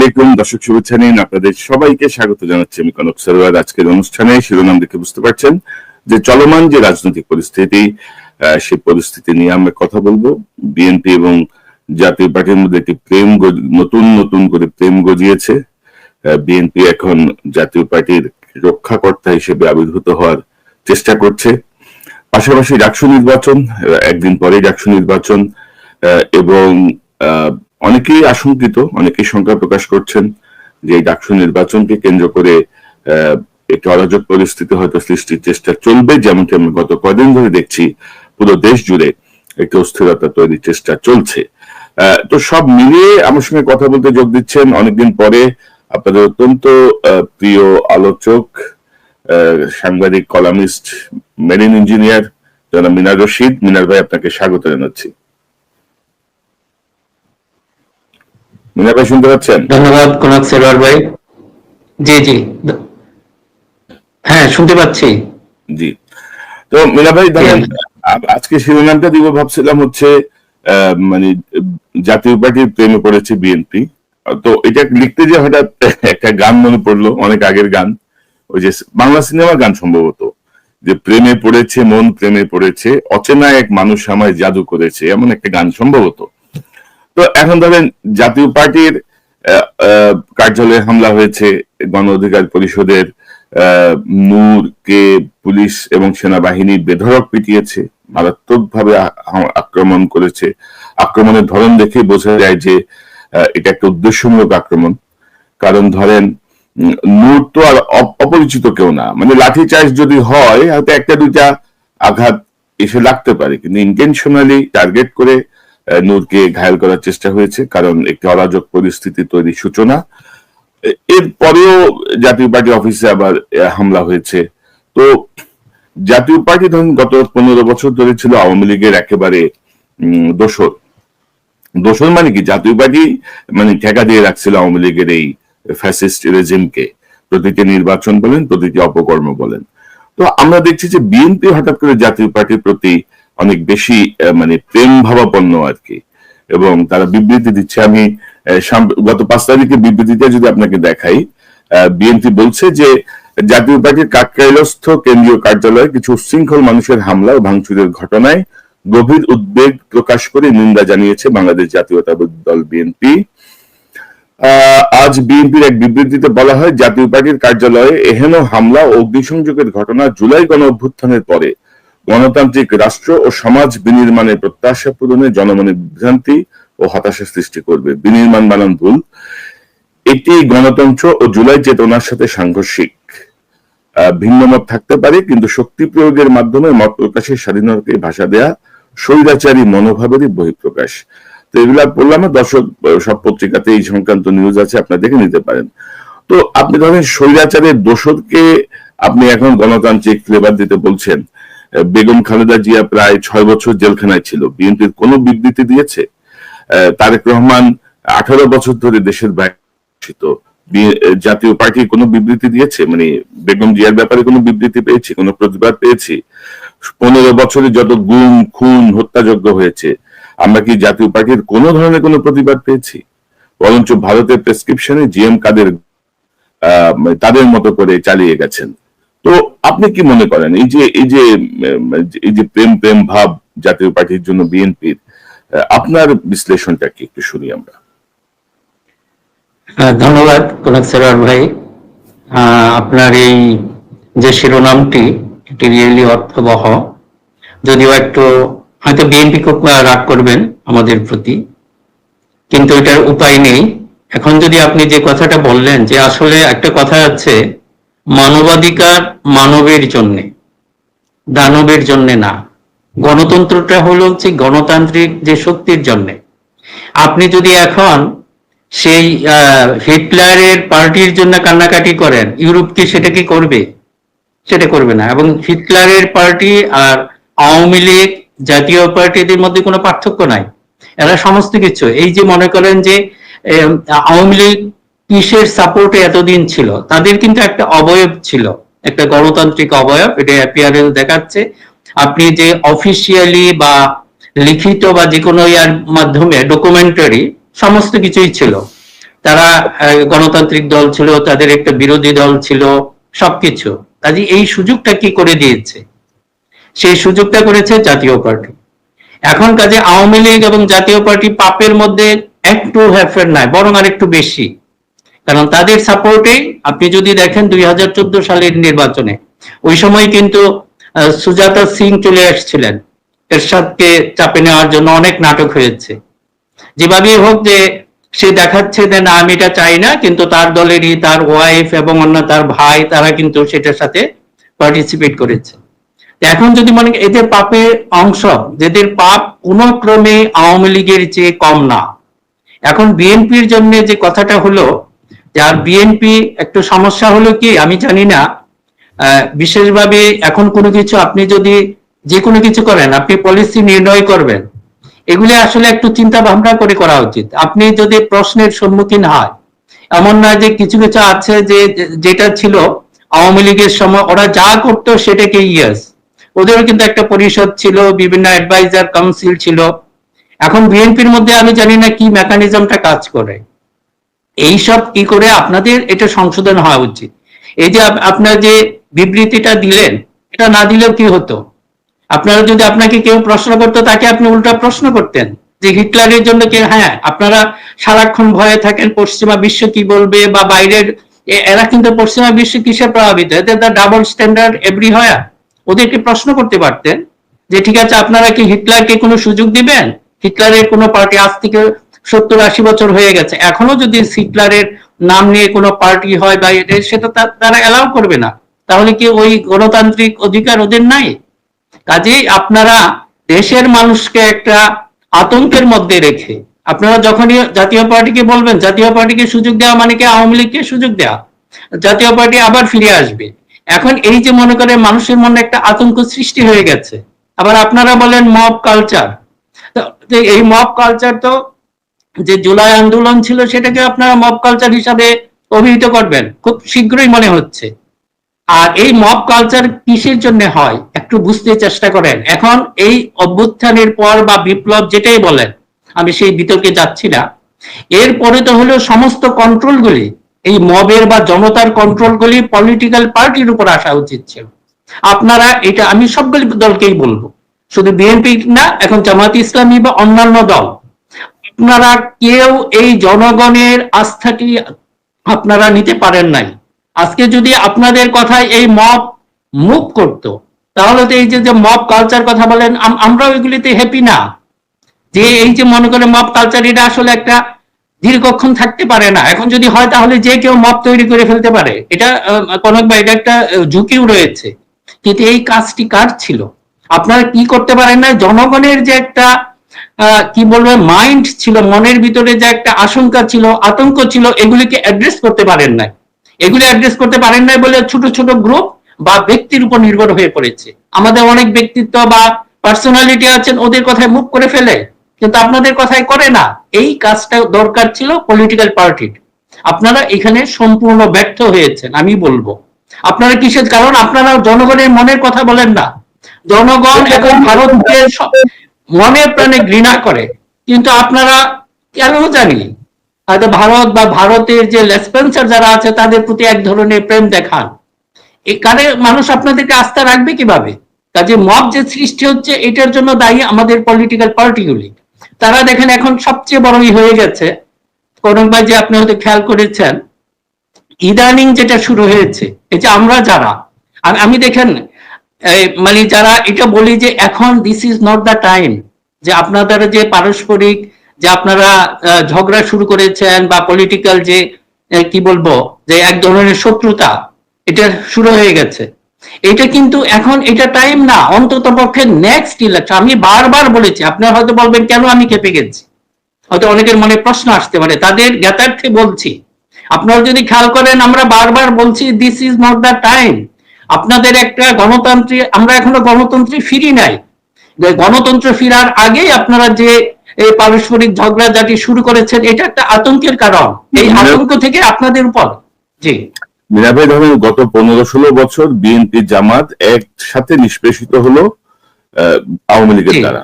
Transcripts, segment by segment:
আলাইকুম, দর্শক শুভেচ্ছা নিন। আপনাদের সবাইকে স্বাগত জানাচ্ছি আমি কনক সরোয়ার। আজকের অনুষ্ঠানে শিরোনাম দেখে বুঝতে পারছেন যে চলমান যে রাজনৈতিক পরিস্থিতি সেই পরিস্থিতি নিয়ে আমরা কথা বলব। বিএনপি এবং জাতীয় পার্টির মধ্যে একটি প্রেম নতুন নতুন করে প্রেম গজিয়েছে। বিএনপি এখন জাতীয় পার্টির রক্ষাকর্তা হিসেবে আবির্ভূত হওয়ার চেষ্টা করছে। পাশাপাশি ডাকসু নির্বাচন একদিন পরে ডাকসু নির্বাচন এবং অনেকেই আশঙ্কিত, অনেকেই শঙ্কা প্রকাশ করছেন যে এই ডাকসু নির্বাচনকে কেন্দ্র করে একটি অরাজক পরিস্থিতি হয়তো সৃষ্টির চেষ্টা চলবে, যেমনটি আমি গত কদিন ধরে দেখছি। পুরো দেশ জুড়ে একটি অস্থিরতা তৈরির চেষ্টা চলছে। তো সব মিলিয়ে আমার সঙ্গে কথা বলতে যোগ দিচ্ছেন অনেকদিন পরে আপনাদের অত্যন্ত প্রিয় আলোচক সাংবাদিক, কলামিস্ট, মেরিন ইঞ্জিনিয়ার জনাব মিনার রশিদ। মিনার ভাই, আপনাকে স্বাগত জানাচ্ছি। মিনার ভাই শুনতে পাচ্ছেন? ধন্যবাদ কনক সেরওয়ার ভাই। জি জি। হ্যাঁ শুনতে পাচ্ছি। জি। তো মিনা ভাই ধরেন আজকে শিরোনামটা দিব ভাবছিলাম হচ্ছে মানে জাতীয় পার্টির প্রেমে পড়েছে বিএনপি। তো এটা লিখতে যে হঠাৎ একটা গান মনে পড়ল অনেক আগের গান। ওই যে বাংলা সিনেমার গান সম্ভবত। যে প্রেমে পড়েছে মন প্রেমে পড়েছে অচেনা এক মানুষ আমায় জাদু করেছে এমন একটা গান সম্ভবত। তো এখন ধরেন জাতীয় পার্টির কার্যালয়ে হামলা হয়েছে, গণ অধিকার পরিষদের নূরকে পুলিশ এবং সেনাবাহিনী বেধড়ক পিটিয়েছে, মারাত্মকভাবে আ- আ- আক্রমণ করেছে। আক্রমণের ধরন দেখে বোঝা যায় যে এটা একটা উদ্দেশ্যমূলক আক্রমণ। কারণ ধরেন নূর তো আর অপরিচিত কেউ না। মানে লাঠি চার্জ যদি হয়, হয়তো একটা দুইটা আঘাত এসে লাগতে পারে। কিন্তু ইন্টেনশনালি টার্গেট করে নূরকে ঘায়াল করার চেষ্টা হয়েছে কারণ একটি অরাজক পরিস্থিতি তৈরির সূচনা। এরপরেও জাতীয় পার্টি অফিসে আবার হামলা হয়েছে। তো জাতীয় পার্টি ধরুন গত পনেরো বছর ধরে ছিল আওয়ামী লীগের একেবারে উম, দোসর দোসর মানে কি? জাতীয় পার্টি মানে ঠেকা দিয়ে রাখছিল আওয়ামী লীগের এই ফ্যাসিস্ট রেজিমকে। প্রতিটি নির্বাচন বলেন প্রতিটি অপকর্ম বলেন। তো আমরা দেখছি যে বিএনপি হঠাৎ করে জাতীয় পার্টির প্রতি অনেক বেশি মানে প্রেম ভাবাপন্ন আর কি। এবং তারা বিবৃতি দিচ্ছে। আমি গত পাঁচ তারিখে বিবৃতিটা যদি আপনাকে দেখাই বিএনপি বলছে যে জাতীয় পার্টির কাকরাইলস্থ কেন্দ্রীয় কার্যালয়ে কিছু উচ্ছৃঙ্খল মানুষের হামলা ও ভাঙচুরের ঘটনায় গভীর উদ্বেগ প্রকাশ করে নিন্দা জানিয়েছে বাংলাদেশ জাতীয়তাবাদী দল বিএনপি। আজ বিএনপির এক বিবৃতিতে বলা হয়, জাতীয় পার্টির কার্যালয়ে এহেন হামলা ও অগ্নিসংযোগের ঘটনা জুলাই গণ অভ্যুত্থানের পরে গণতান্ত্রিক রাষ্ট্র ও সমাজ বিনির্মাণের প্রত্যাশা পূরণে জনমনে বিভ্রান্তি ও হতাশা সৃষ্টি করবে। বিনির্মাণ বানান ভুল। এটি গণতন্ত্র ও জুলাই চেতনার সাথে সাংঘর্ষিক। আহ, ভিন্নমত থাকতে পারে কিন্তু শক্তি প্রয়োগের মাধ্যমে মত প্রকাশের স্বাধীনতাকে ভাষা দেয়া স্বৈরাচারী মনোভাবেরই বহিঃপ্রকাশ। তো এগুলা বললাম দর্শক সব পত্রিকাতে এই সংক্রান্ত নিউজ আছে আপনারা দেখে নিতে পারেন। তো আপনি ধরেন স্বৈরাচারের দোষরকে আপনি এখন গণতান্ত্রিক ফ্লেভার দিতে বলছেন। বেগম খালেদা জিয়া প্রায় ছয় বছর জেলখানায় ছিল। বিএনপির কোনো বিবৃতি দিয়েছে? তারেক রহমান আঠারো বছর ধরে দেশের বাইরে জাতীয় পার্টি কোনো বিবৃতি দিয়েছে? মানে বেগম জিয়ার ব্যাপারে কোনো বিবৃতি পেয়েছি? কোনো প্রতিবাদ পেয়েছি? পনেরো বছরে যত গুম খুন হত্যাযজ্ঞ হয়েছে আমরা কি জাতীয় পার্টির কোনো ধরনের কোনো প্রতিবাদ পেয়েছি? বরঞ্চ ভারতের প্রেসক্রিপশনে জিএম কাদের আহ, তাদের মতো করে চালিয়ে গেছেন। তো আপনি কি মনে করেন? এই যে এই যে এই যে প্রেম প্রেম ভাব জাতীয় পার্টির জন্য বিএনপির আপনার বিশ্লেষণটা কি? একটু শুনি আমরা। হ্যাঁ, ধন্যবাদ কনক সেরওয়ার ভাই। আপনার এই যে শিরোনামটি এটি রিয়েলি অর্থবহ। যদিও একটু হয়তো বিএনপি রাগ করবেন আমাদের প্রতি কিন্তু এটার উপায় নেই। এখন যদি আপনি যে কথাটা বললেন যে আসলে একটা কথা আছে মানবাধিকার মানবের জন্যে, দানবের জন্য না। গণতন্ত্রটা হলো হচ্ছে গণতান্ত্রিক যে শক্তির জন্যে। আপনি যদি এখন সেই হিটলারের পার্টির জন্য কান্নাকাটি করেন, ইউরোপ কি সেটা কি করবে? সেটা করবে না। এবং হিটলারের পার্টি আর আওয়ামী লীগ জাতীয় পার্টিদের মধ্যে কোনো পার্থক্য নাই। এরা সমস্ত কিছু। এই যে মনে করেন যে আওয়ামী লীগ কিসের সাপোর্টে এতদিন ছিল? তাদের কিন্তু একটা অবয়ব ছিল, একটা গণতান্ত্রিক অবয়ব, এটা অ্যাপিয়ারেন্স দেখাচ্ছে। আপনি যে অফিসিয়ালি বা লিখিত বা যে কোনো ইয়ার মাধ্যমে ডকুমেন্টারি সমস্ত কিছুই ছিল। তারা গণতান্ত্রিক দল ছিল, তাদের একটা বিরোধী দল ছিল, সবকিছু। কাজে এই সুযোগটা কি করে দিয়েছে? সেই সুযোগটা করেছে জাতীয় পার্টি। এখন কাজে আওয়ামী লীগ এবং জাতীয় পার্টি পাপের মধ্যে একটু হেরফের নাই, বরং আর একটু বেশি। কারণ তাদের সাপোর্টে আপনি যদি দেখেন দুই হাজার চোদ্দ সালের নির্বাচনে, ওই সময় কিন্তু সুজাতা সিং চলে আসছিলেন। এরশাদকে চাপে নেওয়ার জন্য অনেক নাটক হয়েছে। যেভাবেই হোক যে সে দেখাচ্ছে যে না, আমি এটা চাই না, কিন্তু তার দলেরই, তার ওয়াইফ এবং অন্য তার ভাই, তারা কিন্তু সেটার সাথে পার্টিসিপেট করেছে। এখন যদি মনে এদের পাপের অংশ, যেদের পাপ কোনো ক্রমে আওয়ামী লীগের চেয়ে কম না। এখন বিএনপির জন্য যে কথাটা হলো যার বিএনপি একটু সমস্যা হলো কি, আমি জানি না। বিশেষভাবে এখন কোনো কিছু আপনি যদি যে কোনো কিছু করেন, আপনি পলিসি নির্ণয় করবেন। এগুলি আসলে একটু চিন্তা ভাবনা করে করা উচিত। আপনি যদি প্রশ্নের সম্মুখীন হয়, এমন না যে কিছু কিছু আছে যে- যেটা ছিল আওয়ামী লীগের সময়, ওরা যা করতো সেটাকে ইয়েস। ওদেরও কিন্তু একটা পরিষদ ছিল, বিভিন্ন অ্যাডভাইজার কাউন্সিল ছিল। এখন বিএনপির মধ্যে আমি জানি না কি মেকানিজমটা কাজ করে। এইসব কি করে আপনাদের এটা সংশোধন হওয়া উচিত? এই যে আপনার যে বিবৃতিটা দিলেন, এটা না দিলেও কি হতো? আপনারা যদি আপনাকে কেউ প্রশ্ন করতো, তাকে আপনি উল্টা প্রশ্ন করতেন যে হিটলারের জন্য কি হ্যাঁ আপনারা সারাক্ষণ ভয়ে থাকেন, পশ্চিমা বিশ্ব কি বলবে বা বাইরের এরা কিন্তু পশ্চিমা বিশ্ব কিসে প্রভাবিত? এদের ডাবল স্ট্যান্ডার্ড এভরি হয়। ওদেরকে প্রশ্ন করতে পারতেন যে, ঠিক আছে, আপনারা কি হিটলারকে কোনো সুযোগ দিবেন? হিটলারের কোনো পার্টি আজ থেকে সত্তর আশি বছর হয়ে গেছে। এখনও যদি হিটলারের নাম নিয়ে কোনো পার্টি হয় বা এটা সেটা তারা অ্যালাউ করবে না। তাহলে কি ওই গণতান্ত্রিক অধিকার ওদের নাই? কাজেই আপনারা দেশের মানুষকে একটা আতঙ্কের মধ্যে রেখে, আপনারা যখনই জাতীয় পার্টিকে বলবেন, জাতীয় পার্টিকে সুযোগ দেওয়া মানে কি আওয়ামী লীগকে সুযোগ দেওয়া? জাতীয় পার্টি আবার ফিরে আসবে। এখন এই যে মনে করে মানুষের মনে একটা আতঙ্ক সৃষ্টি হয়ে গেছে। আবার আপনারা বলেন মব কালচার এই মব কালচার তো যে জুলাই আন্দোলন ছিল সেটাকে আপনারা মব কালচার হিসাবে অভিহিত করবেন। খুব শীঘ্রই মনে হচ্ছে। আর এই মব কালচার কিসের জন্য হয়, একটু বুঝতে চেষ্টা করেন। এখন এই অভ্যুত্থানের পর বা বিপ্লব যেটাই বলেন, আমি সেই বিতর্কে যাচ্ছি না। এরপরে তো হলো সমস্ত কন্ট্রোলগুলি এই মবের বা জনতার কন্ট্রোলগুলি পলিটিক্যাল পার্টির উপর আসা উচিত ছিল। আপনারা এটা আমি সবগুলি দলকেই বলব। শুধু বিএনপি না, এখন জামাত ইসলামী বা অন্যান্য দল। আপনারা কেউ এই জনগণের আস্থাটি আপনারা নিতে পারেন নাই? আজকে যদি আপনাদের কথায় এই মব মুভ করত, তাহলে তো এই যে যে মব কালচার কথা বলেন, আম- আমরাও এগুলিতে হ্যাপি না। যে এই যে মনে করে মব কালচার এটা আসলে একটা দীর্ঘক্ষণ থাকতে পারে না। এখন যদি হয়, তাহলে যে কেউ মব তৈরি করে ফেলতে পারে। এটা কনক ভাই, এটা একটা ঝুঁকিও রয়েছে। কিন্তু এই কাজটি কার ছিল? আপনারা কি করতে পারেন না জনগণের যে একটা কি বলব মাইন্ড ছিল মনের ভিতরে যে একটা আশঙ্কা ছিল আতঙ্ক ছিল এগুলিকে অ্যাড্রেস করতে পারেন নাই। এগুলি অ্যাড্রেস করতে পারেন নাই বলে ছোট ছোট গ্রুপ বা ব্যক্তির উপর নির্ভর হয়ে পড়েছে। আমাদের অনেক ব্যক্তিত্ব বা পার্সোনালিটি আছেন ওদের কথায় মুখ করে ফেলে কিন্তু আপনাদের কথায় করে না। এই কাজটা দরকার ছিল পলিটিক্যাল পার্টির আপনারা এখানে সম্পূর্ণ ব্যর্থ হয়েছেন আমি বলব। আপনারা কিসের? কারণ আপনারা জনগণের মনের কথা বলেন না। জনগণ এখন ভারতকে সব- মনে প্রাণে ঘৃণা করে, কিন্তু আপনারা কেন জানি? হয়তো ভারত বা ভারতের যে লেসপেন্সার যারা আছে, তাদের প্রতি এক ধরনের প্রেম দেখান। এখানে মানুষ আপনাদেরকে আস্থা রাখবে কীভাবে? কাজে মব যে সৃষ্টি হচ্ছে, এটার জন্য দায়ী আমাদের পলিটিক্যাল পার্টিগুলি তারা দেখেন এখন সবচেয়ে বড়ই হয়ে গেছে। করণ ভাই, যে আপনি হয়তো খেয়াল করেছেন, ইদানিং যেটা শুরু হয়েছে, এই যে আমরা যারা, আর আমি দেখেন মানে যারা এটা বলি যে এখন this is not the time যে আপনাদের যে পারস্পরিক, যে আপনারা ঝগড়া শুরু করেছেন বা পলিটিক্যাল যে কি বলব, যে এক ধরনের শত্রুতা, এটা শুরু হয়ে গেছে। এটা কিন্তু এখন এটা টাইম না, অন্তত পক্ষে নেক্সট ইলেকশন আমি বারবার বলেছি আপনারা হয়তো বলবেন, কেন আমি কেঁপে গেছি? হয়তো অনেকের মনে প্রশ্ন আসতে পারে, তাদের জ্ঞাতার্থে বলছি। আপনারা যদি খেয়াল করেন, আমরা বারবার বলছি this is not the time আপনাদের একটা গণতন্ত্রে আমরা এখনও গণতন্ত্রে ফিরি নাই। গণতন্ত্র ফিরার আগেই আপনারা যে এই পারস্পরিক ঝগড়াঝাটি শুরু করেছেন এটা একটা আতঙ্কের কারণ। এই আতঙ্ক থেকে আপনাদের উপর। জি। মিনা ভাই ধরেন গত পনেরো ষোলো বছর বিএনপি জামাত একসাথে নিষ্পেষিত হলো আওয়ামী লীগের দ্বারা।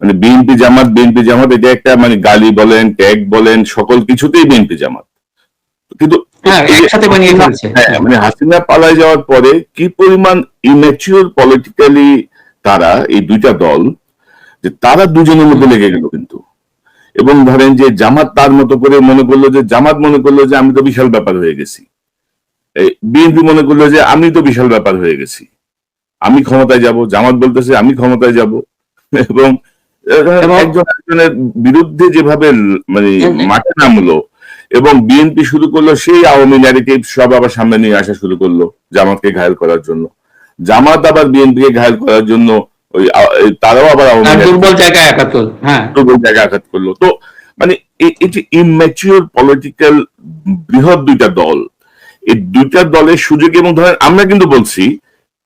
মানে বিএনপি জামাত বিএনপি জামাত এটা একটা মানে গালি বলেন ট্যাগ বলেন সকল কিছুতেই বিএনপি জামাত। কিন্তু একসাথে বানিয়ে ফেলছে। হ্যাঁ মানে হাসিনা পালায় যাওয়ার পরে কি পরিমাণ ইম্যাচিওর পলিটিক্যালি তারা এই দুইটা দল যে তারা দুজনের মধ্যে লেগে গেল কিন্তু। এবং ধরেন যে জামাত তার মতো করে মনে করল যে জামাত মনে করল যে আমি তো বিশাল ব্যাপার হয়ে গেছি। বিএনপি মনে করল যে আমি তো বিশাল ব্যাপার হয়ে গেছি। আমি ক্ষমতায় যাব। জামাত বলতেছে আমি ক্ষমতায় যাব। এবং একজন একজনের বিরুদ্ধে যেভাবে মানে মাঠে নামলো এবং বিএনপি শুরু করল সেই আওয়ামী ন্যারেটিভ সব আবার সামনে নিয়ে আসা শুরু করল জামাতকে ঘায়ল করার জন্য। জামাত আবার বিএনপি কে ঘায়ল করার জন্য ওই তারাও আবার দুর্বল জায়গায় একাত্তর হ্যাঁ। দুর্বল জায়গায় আঘাত করল। তো মানে এটি ইম্যাচিওর পলিটিক্যাল বৃহৎ দুইটা দল। এই দুইটা দলের সুযোগ এবং ধরেন আমরা কিন্তু বলছি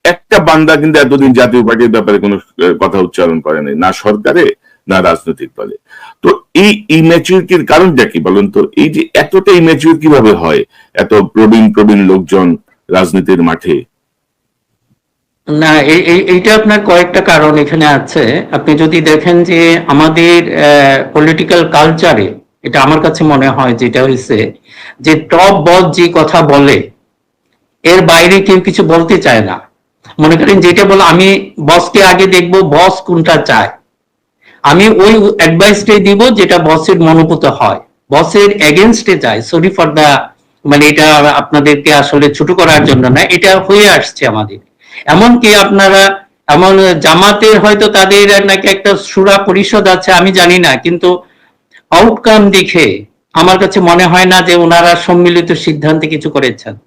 একটা বান্দা কিন্তু এতদিন জাতীয় পার্টির ব্যাপারে কোনো কথা উচ্চারণ করে নাই। না সরকারে না রাজনৈতিক দলে। তো এই ইম্যাচিউরিটির কারণটা কি বলুন তো? এই যে এতটা ইম্যাচিউর কীভাবে হয়? এত প্রবীণ প্রবীণ লোকজন রাজনীতির মাঠে? না, এই- এই- এইটা আপনার কয়েকটা কারণ এখানে আছে। আপনি যদি দেখেন যে আমাদের পলিটিক্যাল কালচারে এটা আমার কাছে মনে হয় যেটা হয়েছে যে টপ বস যে কথা বলে, এর বাইরে কেউ কিছু বলতে চায় না। মনে করেন যেটা বলে, আমি বসকে আগে দেখব বস কোনটা চায়। আমি ওই অ্যাডভাইসটাই দিব যেটা বসের মনোভূত হয়। বসের এগেনস্টে যায়। সরি ফর দা মানে এটা আপনাদেরকে আসলে ছোট করার জন্য না, এটা হয়ে আসছে আমাদের। এমনকি আপনারা, এমন জামাতের হয়তো তাদের নাকি একটা সুরা পরিষদ আছে, আমি জানি না, কিন্তু আউটকাম দেখে আমার কাছে মনে হয় না যে ওনারা সম্মিলিত সিদ্ধান্তে কিছু করেছেন।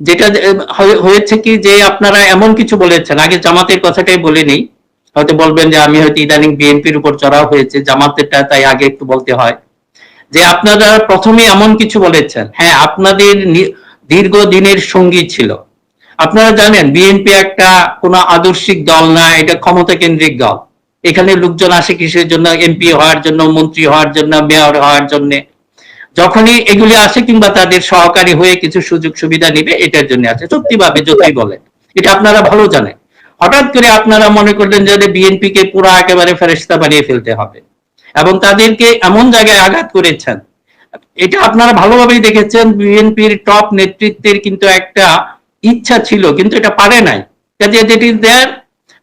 যেটা, হয়ে- হয়েছে কি যে আপনারা এমন কিছু বলেছেন। আগে জামাতের কথাটাই বলে নেই। হয়তো বলবেন যে আমি হয়তো ইদানিং বিএনপির উপর চড়াও হয়েছে, জামাতেরটা তাই আগে একটু বলতে হয়। যে আপনারা প্রথমে এমন কিছু বলেছেন হ্যাঁ আপনাদের দীর্ঘদিনের সঙ্গী ছিল। আপনারা জানেন, বিএনপি একটা কোনো আদর্শিক দল না, এটা ক্ষমতা কেন্দ্রিক দল। এখানে লোকজন আসে কিসের জন্য? এমপি হওয়ার জন্য, মন্ত্রী হওয়ার জন্য, মেয়র হওয়ার জন্য। যখনই এগুলি আসে কিংবা তাদের সহকারী হয়ে কিছু সুযোগ সুবিধা নিবে, এটার জন্য আছে সত্যি ভাবে যতই বলেন, এটা আপনারা ভালো জানেন। হঠাৎ করে আপনারা মনে করলেন যে বিএনপি কে পুরো একেবারে ফেরেস্তা বানিয়ে ফেলতে হবে এবং তাদেরকে এমন জায়গায় আঘাত করেছেন। এটা আপনারা ভালোভাবেই দেখেছেন, বিএনপির টপ নেতৃত্বের কিন্তু একটা ইচ্ছা ছিল, কিন্তু এটা পারে নাই। কাজে ইজ দেয়ার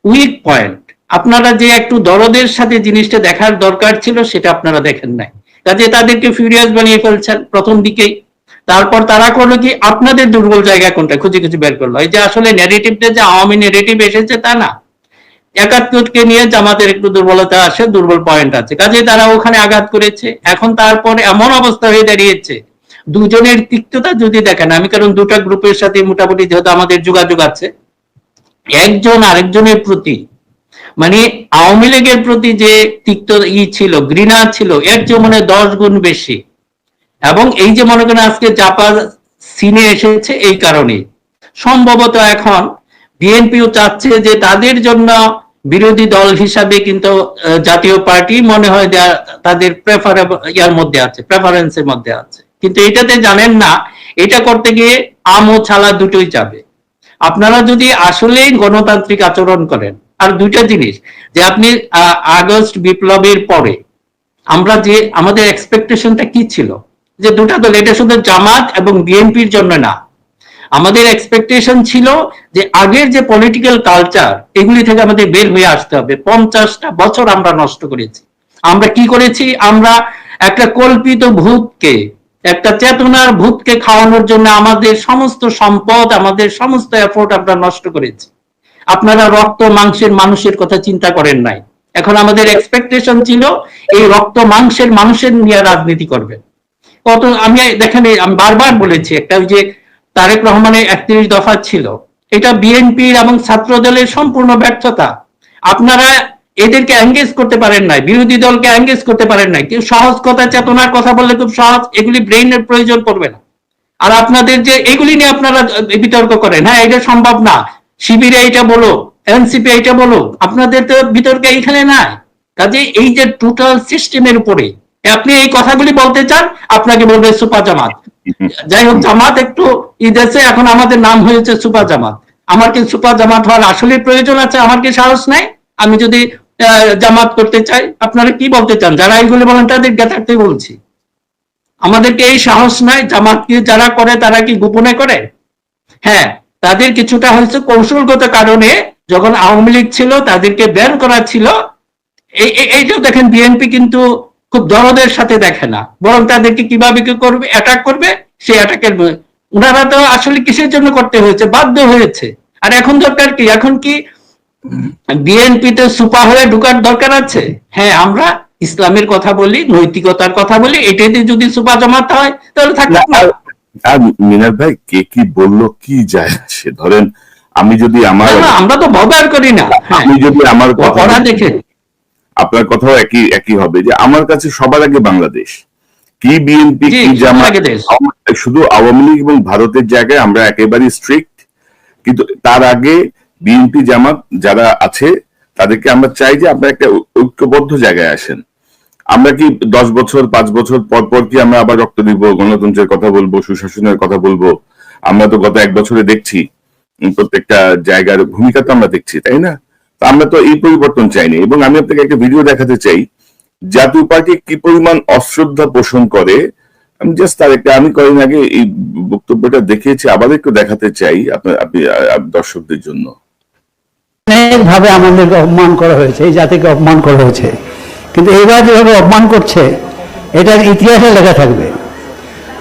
উইক পয়েন্ট। আপনারা যে একটু দরদের সাথে জিনিসটা দেখার দরকার ছিল, সেটা আপনারা দেখেন নাই। কাজে তাদেরকে ফিউরিয়াস বানিয়ে ফেলছেন, প্রথম দিকেই। তারপর তারা করল কি, আপনাদের দুর্বল জায়গা কোনটা? খুঁজে খুঁজে বের করল। এই যে আসলে নেগেটিভটা যে আওয়ামী নেগেটিভ এসেছে তা না। একাত্তরকে নিয়ে জামাতের একটু দুর্বলতা আছে, দুর্বল পয়েন্ট আছে। কাজে তারা ওখানে আঘাত করেছে। এখন তারপর এমন অবস্থা হয়ে দাঁড়িয়েছে। দুজনের তিক্ততা যদি দেখেন, আমি কারণ দুটা গ্রুপের সাথে মোটামুটি যেহেতু আমাদের যোগাযোগ আছে, একজন আরেকজনের প্রতি মানে আওয়ামী লীগের প্রতি যে তিক্ত ই ছিল, ঘৃণা ছিল, এর চেয়ে মনে দশ গুণ বেশি। এবং এই যে মনে করেন আজকে জাপান সিনে এসেছে এই কারণে। সম্ভবত এখন বিএনপিও চাচ্ছে যে তাদের জন্য বিরোধী দল হিসাবে কিন্তু জাতীয় পার্টি মনে হয় তাদের ইয়ার মধ্যে আছে প্রেফারেন্সের মধ্যে আছে। কিন্তু এটাতে জানেন না, এটা করতে গিয়ে আম ও ছালা দুটোই যাবে। আপনারা যদি আসলেই গণতান্ত্রিক আচরণ করেন, আর দুইটা জিনিস, যে আপনি আগস্ট বিপ্লবের পরে আমরা যে, আমাদের এক্সপেকটেশনটা কি ছিল? যে দুটা দল, এটা শুধু জামাত এবং বিএনপির জন্য না। আমাদের এক্সপেকটেশন ছিল যে আগের যে পলিটিক্যাল কালচার এগুলি থেকে আমাদের বের হয়ে আসতে হবে। পঞ্চাশটা বছর আমরা নষ্ট করেছি। আমরা কি করেছি? আমরা একটা কল্পিত ভূতকে, একটা চেতনার ভূতকে খাওয়ানোর জন্য আমাদের সমস্ত সম্পদ, আমাদের সমস্ত এফোর্ট আমরা নষ্ট করেছি। আপনারা রক্ত মাংসের মানুষের কথা চিন্তা করেন নাই। এখন আমাদের এক্সপেকটেশন ছিল এই রক্ত মাংসের মানুষের নিয়ে রাজনীতি করবেন। কত আমি দেখেন আমি বারবার বলেছি, একটা ওই যে তারেক রহমানের একত্রিশ দফা ছিল, এটা বিএনপির এবং ছাত্র দলের সম্পূর্ণ ব্যর্থতা। আপনারা এদেরকে এঙ্গেজ করতে পারেন নাই, বিরোধী দলকে এঙ্গেজ করতে পারেন নাই। কেউ সহজ কথা, চেতনার কথা বললে খুব সহজ, এগুলি ব্রেইনের প্রয়োজন পড়বে না। আর আপনাদের যে এগুলি নিয়ে আপনারা বিতর্ক করেন হ্যাঁ এটা সম্ভব না, শিবিরে এটা বলো, এনসিপি এটা বলো, আপনাদের তো বিতর্কে এইখানে নাই। কাজে এই যে টোটাল সিস্টেমের উপরে আপনি এই কথাগুলি বলতে চান, আপনাকে বলবে সুপার জামাত। যাই হোক, জামাত একটু ই দেশে এখন আমাদের নাম হয়েছে সুপার জামাত। আমার কি সুপার জামাত হওয়ার আসলে প্রয়োজন আছে? আমার কি সাহস নাই? আমি যদি জামাত করতে চাই, আপনারা কি বলতে চান? যারা এইগুলো বলেন, তাদের জ্ঞাতার্থে বলছি। আমাদেরকে এই সাহস নাই, জামাত কি যারা করে, তারা কি গোপনে করে? হ্যাঁ তাদের কিছুটা হচ্ছে কৌশলগত কারণে যখন আওয়ামী লীগ ছিল, তাদেরকে ব্যান করা ছিল। এই এইটাও দেখেন, বিএনপি কিন্তু খুব দরদের সাথে দেখে না। বরং তাদেরকে কীভাবে কি করবে অ্যাটাক করবে সেই অ্যাটাকের ওনারা তো আসলে কিসের জন্য করতে হয়েছে? বাধ্য হয়েছে। আর এখন দরকার কি? এখন কি বিএনপিতে সুপা হয়ে ঢুকার দরকার আছে? হ্যাঁ আমরা ইসলামের কথা বলি নৈতিকতার কথা বলি এটাতে যদি সুপা জমাতে হয় তাহলে থাকবে আর- মিনার ভাই কে কি বলল কি যায় ধরেন আমি যদি আমার আমরা তো বদার করি না। হ্যাঁ আমি যদি আমার কথা ওরা দেখে আপনার কথাও একই একই হবে যে আমার কাছে সবার আগে বাংলাদেশ। কি বিএনপি কি জামাত শুধু আওয়ামী লীগ এবং ভারতের জায়গায় আমরা একেবারেই স্ট্রিক্ট কিন্তু তার আগে বিএনপি জামাত যারা আছে তাদেরকে আমরা চাই যে আপনারা একটা ঐক্যবদ্ধ জায়গায় আসেন। আমরা কি দশ বছর পাঁচ বছর পর পর কি আমরা আবার রক্ত দিব গণতন্ত্রের কথা বলব সুশাসনের কথা বলব? আমরা তো গত এক বছরে দেখছি প্রত্যেকটা জায়গার ভূমিকা তো আমরা দেখছি তাই না? আমরা তো এই পরিবর্তন চাইনি, এবং আমি আপনাকে একটা ভিডিও দেখাতে চাই। জাতীয় পার্টি কি পরিমাণ অশ্রদ্ধা পোষণ করে? আমি জাস্ট তার একটা আমি কয়েকদিন আগে এই বক্তব্যটা দেখিয়েছি, আবার একটু দেখাতে চাই আপনার আপনি দর্শকদের জন্য। ভাবে আমাদেরকে অপমান করা হয়েছে, এই জাতিকে অপমান করা হয়েছে। কিন্তু এইবার যেভাবে অপমান করছে, এটার ইতিহাসে লেখা থাকবে।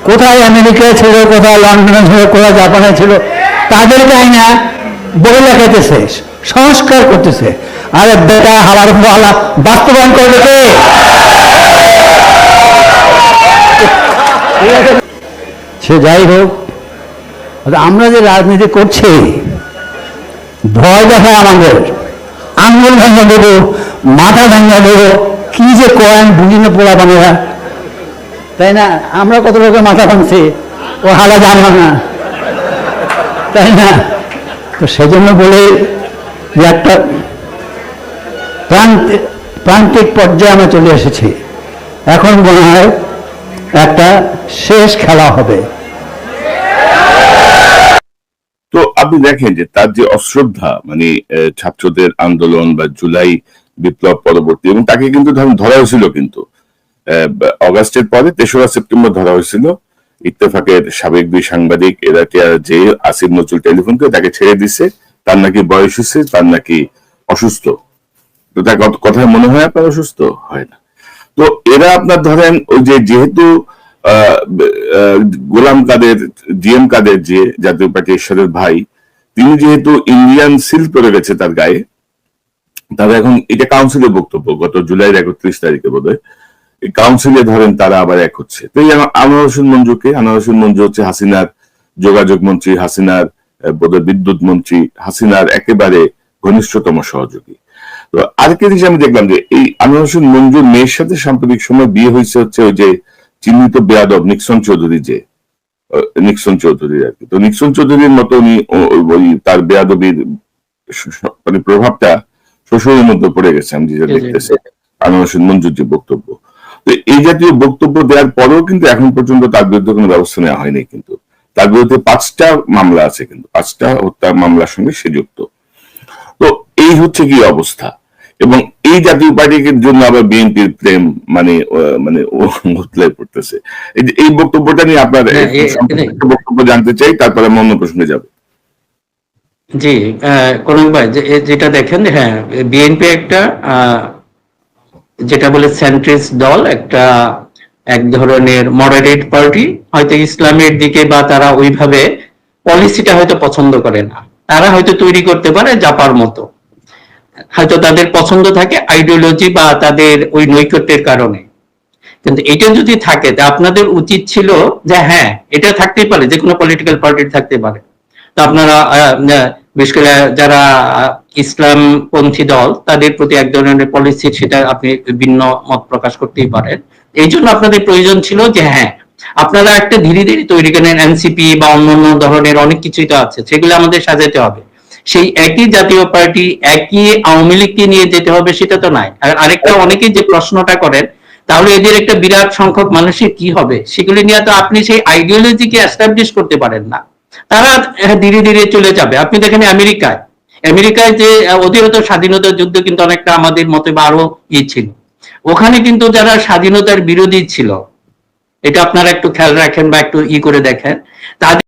কোথায় আমেরিকায় ছিল, কোথায় লন্ডনে ছিল, কোথায় জাপানে ছিল, তাদেরকে আইনা বই লেখাতেছে সংস্কার করতেছে। আরে বেটা হালার হালা বাস্তবায়ন করবে কে? সে যাই হোক আমরা যে রাজনীতি করছি, ভয় দেখায় আমাদের। আঙ্গুল ভেঙে দেবো, মাথা ভেঙে দেবো, কি যে করেন বুঝি না পোলা বানেরা। তাই না? আমরা কত লোকের মাথা ভাঙছি, ও হালা জানো না। তাই না? তো সেজন্য বলে একটা প্রান্তিক পর্যায়ে আমরা চলে এসেছি। এখন মনে হয় একটা শেষ খেলা হবে। তো আপনি দেখেন যে তার যে অশ্রদ্ধা মানে ছাত্রদের আন্দোলন বা জুলাই বিপ্লব পরবর্তী, এবং তাকে কিন্তু ধরা হয়েছিল কিন্তু। অগাস্টের পরে, তেসরা সেপ্টেম্বর ধরা হয়েছিল। ইত্তেফাকের সাবেক দুই সাংবাদিক, এরা যে আসিফ নজরুল টেলিফোন করে তাকে ছেড়ে দিছে। তার নাকি বয়স হয়েছে, তার নাকি অসুস্থ। তো তার কথায় মনে হয় আপনার অসুস্থ? হয় না। তো এরা আপনার ধরেন ওই যে যেহেতু গোলাম কাদের, জিএম কাদের যে জাতীয় পার্টি ঈশ্বরের ভাই, তিনি যেহেতু ইন্ডিয়ান সিল করে গেছে তার গায়ে, তারা এখন এটা কাউন্সিলের বক্তব্য, গত জুলাইয়ের একত্রিশ তারিখে বোধ হয় কাউন্সিলে ধরেন তারা আবার এক হচ্ছে। তো এই আনোয়ার হোসেন মঞ্জুকে আনোয়ার হোসেন মঞ্জু হচ্ছে হাসিনার যোগাযোগ মন্ত্রী, হাসিনার বোধহয় বিদ্যুৎ মন্ত্রী হাসিনার একেবারে ঘনিষ্ঠতম সহযোগী। তো আরেকটা জিনিস আমি দেখলাম যে এই আনোয়ার হোসেন মঞ্জুর মেয়ের সাথে সাম্প্রতিক সময় বিয়ে হয়েছে হচ্ছে ওই যে চিহ্নিত বেয়াদব নিক্সন চৌধুরী যে নিক্সন চৌধুরী আর কি। তো নিক্সন চৌধুরীর মতো উনি ওই তার বেয়াদবির মানে প্রভাবটা শ্বশুরের মধ্যে পড়ে গেছে আমি যেটা। দেখতেছি। আনোয়ার হোসেন মঞ্জুর যে বক্তব্য। তো এই জাতীয় বক্তব্য দেওয়ার পরেও কিন্তু এখন পর্যন্ত তার বিরুদ্ধে কোনো ব্যবস্থা নেওয়া হয়নি কিন্তু। তার বিরুদ্ধে পাঁচটা মামলা আছে কিন্তু পাঁচটা হত্যা মামলার সঙ্গে সে যুক্ত। তো এই হচ্ছে কি অবস্থা? এবং এই জাতীয় পার্টির জন্য আবার বিএনপির প্রেম মানে মানে ও উতলায় পড়তেছে এই বক্তব্যটা নিয়ে আপনার হ্যাঁ, বক্তব্য জানতে চাই তারপরে আমি অন্য প্রশ্নে যাব। জি কলম ভাই যেটা দেখেন হ্যাঁ বিএনপি একটা আহ, যেটা বলে সেন্ট্রিস্ট দল একটা এক ধরনের মডারেট পার্টি হয়তো ইসলামের দিকে বা তারা ওইভাবে পলিসিটা হয়তো পছন্দ করে না। তারা হয়তো তৈরি করতে পারে জাপার মতো। হয়তো তাদের পছন্দ থাকে আইডিওলজি বা তাদের ওই নৈকট্যের কারণে। কিন্তু এটা যদি থাকে, তা আপনাদের উচিত ছিল যে হ্যাঁ এটা থাকতেই পারে যে কোনো পলিটিক্যাল পার্টির থাকতে পারে। তো আপনারা বিশেষ করে যারা ইসলাম পন্থী দল, তাদের প্রতি এক ধরনের পলিসি সেটা আপনি ভিন্ন মত প্রকাশ করতেই পারেন। এই জন্য আপনাদের প্রয়োজন ছিল যে হ্যাঁ আপনারা একটা ধীরে ধীরে তৈরি করেন এনসিপি বা অন্যান্য ধরনের অনেক কিছুই তো আছে, সেগুলো আমাদের সাজাতে হবে। সেই একই জাতীয় পার্টি, একই আওয়ামী লীগকে নিয়ে যেতে হবে সেটা তো নাই। আর আরেকটা, অনেকেই যে প্রশ্নটা করেন, তাহলে এদের একটা বিরাট সংখ্যক মানুষের কি হবে? সেগুলি নিয়ে তো আপনি সেই আইডিওলজিকে এস্টাবলিশ করতে পারেন না। তারা ধীরে ধীরে চলে যাবে। আপনি দেখেন আমেরিকায়। আমেরিকায় যে অধিরত স্বাধীনতা যুদ্ধ কিন্তু অনেকটা আমাদের মতে আরও ইয়ে ছিল। ওখানে কিন্তু যারা স্বাধীনতার বিরোধী ছিল, এটা আপনারা একটু খেয়াল রাখেন বা একটু ই করে দেখেন, তাদের